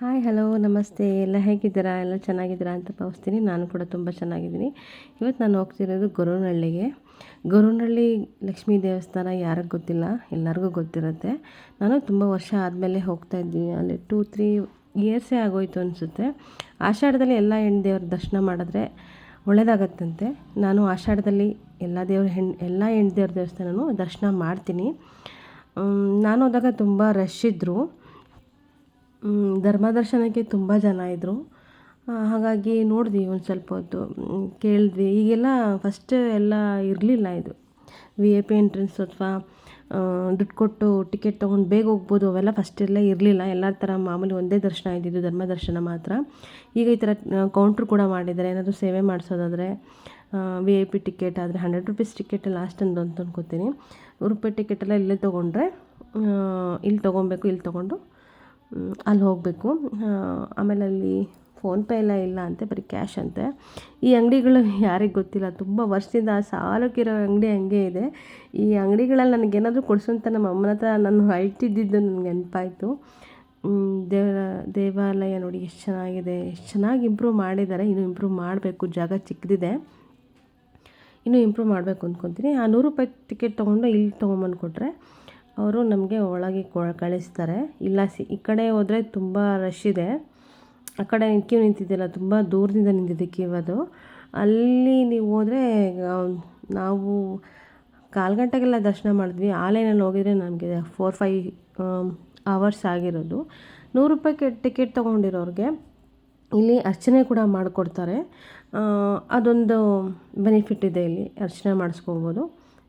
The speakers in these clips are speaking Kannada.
ಹಾಯ್ ಹಲೋ ನಮಸ್ತೆ. ಎಲ್ಲ ಹೇಗಿದ್ದೀರಾ? ಎಲ್ಲ ಚೆನ್ನಾಗಿದ್ದೀರಾ ಅಂತ ಭಾವಿಸ್ತೀನಿ. ನಾನು ಕೂಡ ತುಂಬ ಚೆನ್ನಾಗಿದ್ದೀನಿ. ಇವತ್ತು ನಾನು ಹೋಗ್ತಿರೋದು ಗೊರವನಹಳ್ಳಿಗೆ. ಗೊರವನಹಳ್ಳಿ ಲಕ್ಷ್ಮೀ ದೇವಸ್ಥಾನ ಯಾರಿಗೆ ಗೊತ್ತಿಲ್ಲ, ಎಲ್ಲರಿಗೂ ಗೊತ್ತಿರುತ್ತೆ. ನಾನು ತುಂಬ ವರ್ಷ ಆದಮೇಲೆ ಹೋಗ್ತಾ ಇದ್ದೀನಿ. ಅಲ್ಲಿ ಟೂ ತ್ರೀ ಇಯರ್ಸೇ ಆಗೋಯ್ತು ಅನಿಸುತ್ತೆ. ಆಷಾಢದಲ್ಲಿ ಎಲ್ಲ ಹೆಣ್ಣು ದೇವ್ರ ದರ್ಶನ ಮಾಡಿದ್ರೆ ಒಳ್ಳೆಯದಾಗತ್ತಂತೆ ನಾನು ಆಷಾಢದಲ್ಲಿ ಎಲ್ಲ ದೇವ್ರ ಹೆಣ್ಣು ಎಲ್ಲ ಹೆಣ್ಣು ದೇವ್ರ ದೇವಸ್ಥಾನನೂ ದರ್ಶನ ಮಾಡ್ತೀನಿ. ನಾನು ಹೋದಾಗ ತುಂಬ ರಶ್ ಇದ್ದರು ಧರ್ಮ ದರ್ಶನಕ್ಕೆ ತುಂಬ ಜನ ಇದ್ದರು ಹಾಗಾಗಿ ನೋಡಿದ್ವಿ ಒಂದು ಸ್ವಲ್ಪ ಹೊತ್ತು. ಕೇಳಿದ್ವಿ. ಈಗೆಲ್ಲ ಫಸ್ಟ್ ಎಲ್ಲ ಇರಲಿಲ್ಲ ಇದು. ವಿ ಐ ಪಿ ಎಂಟ್ರೆನ್ಸ್ ಅಥವಾ ದುಡ್ಡು ಕೊಟ್ಟು ಟಿಕೆಟ್ ತೊಗೊಂಡು ಬೇಗ ಹೋಗ್ಬೋದು ಅವೆಲ್ಲ ಫಸ್ಟ್ ಎಲ್ಲ ಇರಲಿಲ್ಲ. ಎಲ್ಲ ಥರ ಮಾಮೂಲಿ ಒಂದೇ ದರ್ಶನ ಇದ್ದಿದ್ದು ಧರ್ಮ ದರ್ಶನ ಮಾತ್ರ. ಈಗ ಈ ಥರ ಕೌಂಟ್ರ್ ಕೂಡ ಮಾಡಿದ್ದಾರೆ ಏನಾದರೂ ಸೇವೆ ಮಾಡಿಸೋದಾದರೆ ವಿ ಐ ಪಿ ಟಿಕೆಟ್ ಆದರೆ ಹಂಡ್ರೆಡ್ ರುಪೀಸ್ ಟಿಕೆಟ್ ಲಾಸ್ಟ್ ಅಂತ ನೂರು ರೂಪಾಯಿ ಟಿಕೆಟೆಲ್ಲ ಇಲ್ಲೇ ತೊಗೊಂಡ್ರೆ ಇಲ್ಲಿ ತೊಗೊಬೇಕು ಇಲ್ಲಿ ತೊಗೊಂಡು ಅಲ್ಲಿ ಹೋಗಬೇಕು. ಆಮೇಲೆ ಅಲ್ಲಿ ಫೋನ್ಪೇ ಎಲ್ಲ ಇಲ್ಲ ಅಂತೆ, ಬರೀ ಕ್ಯಾಶ್ ಅಂತೆ. ಈ ಅಂಗಡಿಗಳು ಯಾರಿಗೆ ಗೊತ್ತಿಲ್ಲ, ತುಂಬ ವರ್ಷದಿಂದ ಸಾಲಕ್ಕಿರೋ ಅಂಗಡಿ ಹಂಗೆ ಇದೆ. ಈ ಅಂಗಡಿಗಳಲ್ಲಿ ನನಗೇನಾದರೂ ಕೊಡಿಸು ನಮ್ಮ ಅಮ್ಮನ ಹತ್ರ ನಾನು ಅಳ್ತಿದ್ದಿದ್ದು ನನಗೆ ನೆನಪಾಯಿತು. ದೇವರ, ದೇವಾಲಯ ನೋಡಿ ಎಷ್ಟು ಚೆನ್ನಾಗಿದೆ, ಎಷ್ಟು ಚೆನ್ನಾಗಿ ಇಂಪ್ರೂವ್ ಮಾಡಿದ್ದಾರೆ ಇನ್ನೂ ಇಂಪ್ರೂವ್ ಮಾಡಬೇಕು, ಜಾಗ ಚಿಕ್ಕದಿದೆ ಇನ್ನೂ ಇಂಪ್ರೂವ್ ಮಾಡಬೇಕು ಅಂದ್ಕೊತೀನಿ ಆ ನೂರು ರೂಪಾಯಿ ಟಿಕೆಟ್ ತೊಗೊಂಡು ಇಲ್ಲಿ ತೊಗೊಂಬಂದು ಕೊಟ್ಟರೆ ಅವರು ನಮಗೆ ಒಳಗೆ ಕಳಿಸ್ತಾರೆ. ಇಲ್ಲ, ಸಿ, ಈ ಕಡೆ ಹೋದರೆ ತುಂಬ ರಶ್ ಇದೆ. ಆ ಕಡೆ ಕ್ಯೂ ನಿಂತಿದ್ದಿಲ್ಲ ತುಂಬ ದೂರದಿಂದ ನಿಂತಿದೆ ಕ್ಯೂ ಅದು. ಅಲ್ಲಿ ನೀವು ಹೋದರೆ ನಾವು ಕಾಲು ಗಂಟೆಗೆಲ್ಲ ದರ್ಶನ ಮಾಡಿದ್ವಿ. ಆ ಲೈನಲ್ಲಿ ಹೋಗಿದ್ರೆ ನಮಗೆ ಫೋರ್ ಫೈ ಅವರ್ಸ್ ಆಗಿರೋದು. ನೂರು ರೂಪಾಯಿ ಟಿಕೆಟ್ ತೊಗೊಂಡಿರೋರಿಗೆ ಇಲ್ಲಿ ಅರ್ಚನೆ ಕೂಡ ಮಾಡಿಕೊಡ್ತಾರೆ. ಅದೊಂದು ಬೆನಿಫಿಟ್ ಇದೆ ಇಲ್ಲಿ, ಅರ್ಚನೆ ಮಾಡಿಸ್ಕೊಬೋದು.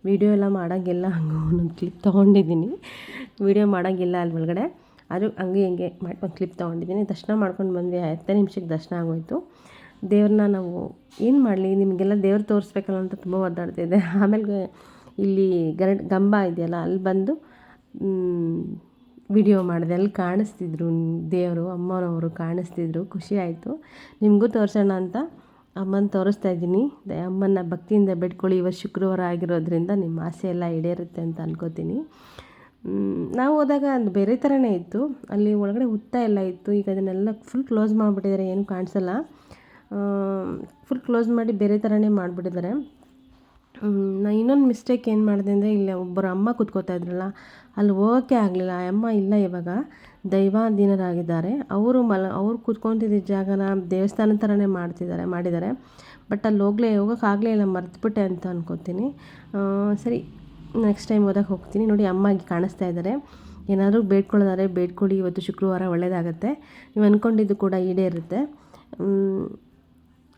ವೀಡಿಯೋ ಎಲ್ಲ ಮಾಡೋಂಗಿಲ್ಲ ಹಂಗೆ ಒಂದೊಂದು ಕ್ಲಿಪ್ ತೊಗೊಂಡಿದ್ದೀನಿ. ವೀಡಿಯೋ ಮಾಡೋಂಗಿಲ್ಲ ಅಲ್ಲಿ ಒಳಗಡೆ ಅದು ಹಂಗೆ ಹಿಂಗೆ ಮಾಡ್ಕೊಂಡು ಕ್ಲಿಪ್ ತೊಗೊಂಡಿದ್ದೀನಿ. ದರ್ಶನ ಮಾಡ್ಕೊಂಡು ಬಂದ್ವಿ ಹತ್ತೇ ನಿಮಿಷಕ್ಕೆ ದರ್ಶನ ಆಗೋಯಿತು. ದೇವ್ರನ್ನ ನಾವು ಏನು ಮಾಡಲಿ? ನಿಮಗೆಲ್ಲ ದೇವ್ರು ತೋರಿಸ್ಬೇಕಲ್ಲ ಅಂತ ತುಂಬ ಒದ್ದಾಡ್ತಿದ್ದೆ ಆಮೇಲೆ ಇಲ್ಲಿ ಗರಡ್ ಗಂಬ ಇದೆಯಲ್ಲ ಅಲ್ಲಿ ಬಂದು ವಿಡಿಯೋ ಮಾಡಿದೆ. ಅಲ್ಲಿ ಕಾಣಿಸ್ತಿದ್ರು ದೇವರು, ಅಮ್ಮನವರು ಕಾಣಿಸ್ತಿದ್ರು. ಖುಷಿ ಆಯಿತು. ನಿಮಗೂ ತೋರಿಸೋಣ ಅಂತ ಅಮ್ಮನ ತೋರಿಸ್ತಾ ಇದ್ದೀನಿ. ಅಮ್ಮನ ಭಕ್ತಿಯಿಂದ ಬೇಡ್ಕೊಳ್ಳಿ ಇವತ್ತು ಶುಕ್ರವಾರ ಆಗಿರೋದ್ರಿಂದ ನಿಮ್ಮ ಆಸೆ ಎಲ್ಲ ಈಡೇರುತ್ತೆ ಅಂತ ಅನ್ಕೋತೀನಿ. ನಾವು ಹೋದಾಗ ಅದು ಬೇರೆ ಥರನೇ ಇತ್ತು. ಅಲ್ಲಿ ಒಳಗಡೆ ಹುತ್ತ ಎಲ್ಲ ಇತ್ತು. ಈಗ ಅದನ್ನೆಲ್ಲ ಫುಲ್ ಕ್ಲೋಸ್ ಮಾಡಿಬಿಟ್ಟಿದ್ದಾರೆ, ಏನು ಕಾಣಿಸಲ್ಲ. ಫುಲ್ ಕ್ಲೋಸ್ ಮಾಡಿ ಬೇರೆ ಥರನೇ ಮಾಡಿಬಿಟ್ಟಿದ್ದಾರೆ. ನಾ ಇನ್ನೊಂದು ಮಿಸ್ಟೇಕ್ ಏನು ಮಾಡಿದೆ ಅಂದರೆ ಇಲ್ಲಿ ಒಬ್ಬರು ಅಮ್ಮ ಕೂತ್ಕೋತಾ ಇದ್ರಲ್ಲ, ಅಲ್ಲಿ ಹೋಗೋಕ್ಕೆ ಆಗಲಿಲ್ಲ. ಅಮ್ಮ ಇಲ್ಲ ಇವಾಗ ದೈವಾಧೀನರಾಗಿದ್ದಾರೆ ಅವರು ಮಲ, ಅವ್ರು ಕೂತ್ಕೊತಿದ್ದ ಜಾಗನ ದೇವಸ್ಥಾನ ಥರನೇ ಮಾಡ್ತಿದ್ದಾರೆ, ಮಾಡಿದ್ದಾರೆ. ಬಟ್ ಅಲ್ಲಿ ಹೋಗ್ಲೇ ಹೋಗೋಕ್ಕಾಗಲೇ ಇಲ್ಲ, ಮರ್ತುಬಿಟ್ಟೆ ಅಂತ ಅನ್ಕೋತೀನಿ. ಸರಿ ನೆಕ್ಸ್ಟ್ ಟೈಮ್ ಹೋದಾಗ ಹೋಗ್ತೀನಿ. ನೋಡಿ, ಅಮ್ಮ ಕಾಣಿಸ್ತಾ ಇದ್ದಾರೆ. ಏನಾದರೂ ಬೇಡ್ಕೊಳ್ಳೋದಾರೆ ಬೇಡ್ಕೊಳ್ಳಿ ಇವತ್ತು ಶುಕ್ರವಾರ ಒಳ್ಳೆಯದಾಗತ್ತೆ ನೀವು ಅಂದ್ಕೊಂಡಿದ್ದು ಕೂಡ ಈಡೇರುತ್ತೆ.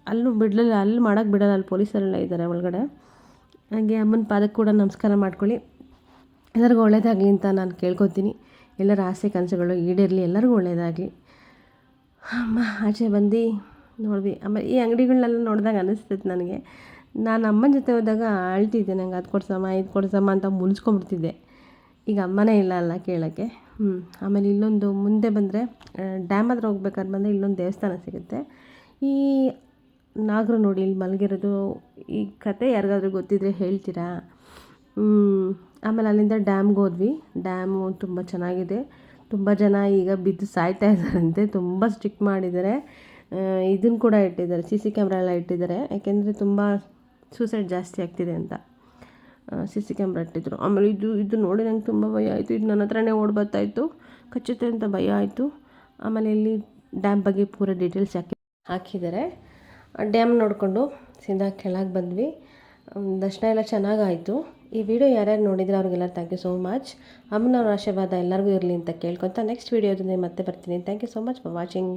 ಅಲ್ಲೂ ಬಿಡಲಿಲ್ಲ, ಅಲ್ಲಿ ಮಾಡೋಕ್ಕೆ ಬಿಡಲ್ಲ, ಅಲ್ಲಿ ಪೊಲೀಸರೆಲ್ಲ ಇದ್ದಾರೆ ಒಳಗಡೆ. ಹಾಗೆ ಅಮ್ಮನ ಪಾದಕ್ಕೆ ಕೂಡ ನಮಸ್ಕಾರ ಮಾಡ್ಕೊಳ್ಳಿ. ಎಲ್ಲರಿಗೂ ಒಳ್ಳೆಯದಾಗಲಿ ಅಂತ ನಾನು ಕೇಳ್ಕೊತೀನಿ. ಎಲ್ಲರ ಆಸೆ ಕನಸುಗಳು ಈಡೇರಲಿ ಎಲ್ಲರಿಗೂ ಒಳ್ಳೆಯದಾಗಲಿ ಅಮ್ಮ, ಆಚೆ ಬಂದು ನೋಡಿದ್ವಿ ಆಮೇಲೆ ಈ ಅಂಗಡಿಗಳನ್ನೆಲ್ಲ ನೋಡಿದಾಗ ಅನ್ನಿಸ್ತೈತೆ ನನಗೆ. ನಾನು ಅಮ್ಮನ ಜೊತೆ ಹೋದಾಗ ಅಳ್ತಿದ್ದೆ. ನಂಗೆ ಅದು ಕೊಡ್ಸಮ್ಮ, ಇದು ಕೊಡ್ಸಮ್ಮ ಅಂತ ಮುನಿಸ್ಕೊಂಡ್ಬಿಡ್ತಿದ್ದೆ ಈಗ ಅಮ್ಮನೇ ಇಲ್ಲ ಅಲ್ಲ ಕೇಳೋಕ್ಕೆ. ಹ್ಞೂ ಆಮೇಲೆ ಇಲ್ಲೊಂದು ಮುಂದೆ ಬಂದರೆ ಡ್ಯಾಮ್ ಹತ್ರ ಹೋಗ್ಬೇಕಾದ್ರೆ ಬಂದರೆ ಇಲ್ಲೊಂದು ದೇವಸ್ಥಾನ ಸಿಗುತ್ತೆ. ಈ ನಾಗರು ನೋಡಿ ಇಲ್ಲಿ ಮಲಗಿರೋದು ಈ ಕತೆ ಯಾರಿಗಾದ್ರೂ ಗೊತ್ತಿದ್ರೆ ಹೇಳ್ತೀರಾ? ಆಮೇಲೆ ಅಲ್ಲಿಂದ ಡ್ಯಾಮ್ಗೆ ಹೋದ್ವಿ. ಡ್ಯಾಮು ತುಂಬ ಚೆನ್ನಾಗಿದೆ. ತುಂಬ ಜನ ಈಗ ಬಿದ್ದು ಸಾಯ್ತಾ ಇದ್ದಾರಂತೆ. ತುಂಬ ಸ್ಟಿಕ್ ಮಾಡಿದ್ದಾರೆ. ಇದನ್ನು ಕೂಡ ಇಟ್ಟಿದ್ದಾರೆ. ಸಿ ಸಿ ಕ್ಯಾಮ್ರಾ ಎಲ್ಲ ಇಟ್ಟಿದ್ದಾರೆ. ಯಾಕೆಂದರೆ ತುಂಬ ಸೂಸೈಡ್ ಜಾಸ್ತಿ ಆಗ್ತಿದೆ ಅಂತ. ಸಿ ಸಿ ಕ್ಯಾಮ್ರಾ ಇಟ್ಟಿದ್ರು. ಆಮೇಲೆ ಇದು ಇದು ನೋಡಿ ನಂಗೆ ತುಂಬ ಭಯ ಆಯಿತು. ಇದು ನನ್ನ ಹತ್ರನೇ ಓಡಿ ಬರ್ತಾಯಿತ್ತು ಕಚ್ಚುತ್ತೆ ಅಂತ ಭಯ ಆಯಿತು. ಆಮೇಲೆ ಇಲ್ಲಿ ಡ್ಯಾಮ್ ಬಗ್ಗೆ ಪೂರ ಡೀಟೇಲ್ಸ್ ಹಾಕಿ, ಹಾಕಿದ್ದಾರೆ. ಡ್ಯಾಮ್ ನೋಡಿಕೊಂಡು ಸೀದಾ ಕೆಳಗೆ ಬಂದ್ವಿ. ದರ್ಶನ ಎಲ್ಲ ಚೆನ್ನಾಗಾಯಿತು. ಈ ವಿಡಿಯೋ ಯಾರ್ಯಾರು ನೋಡಿದ್ರೆ ಅವ್ರಿಗೆಲ್ಲ ಥ್ಯಾಂಕ್ ಯು ಸೋ ಮಚ್ ಅಮ್ಮನವ್ರ ಆಶೀರ್ವಾದ ಎಲ್ಲರಿಗೂ ಇರಲಿ ಅಂತ ಕೇಳ್ಕೊತಾ ನೆಕ್ಸ್ಟ್ ವೀಡಿಯೋದಿಂದ ಮತ್ತೆ ಬರ್ತೀನಿ. Thank you so much for watching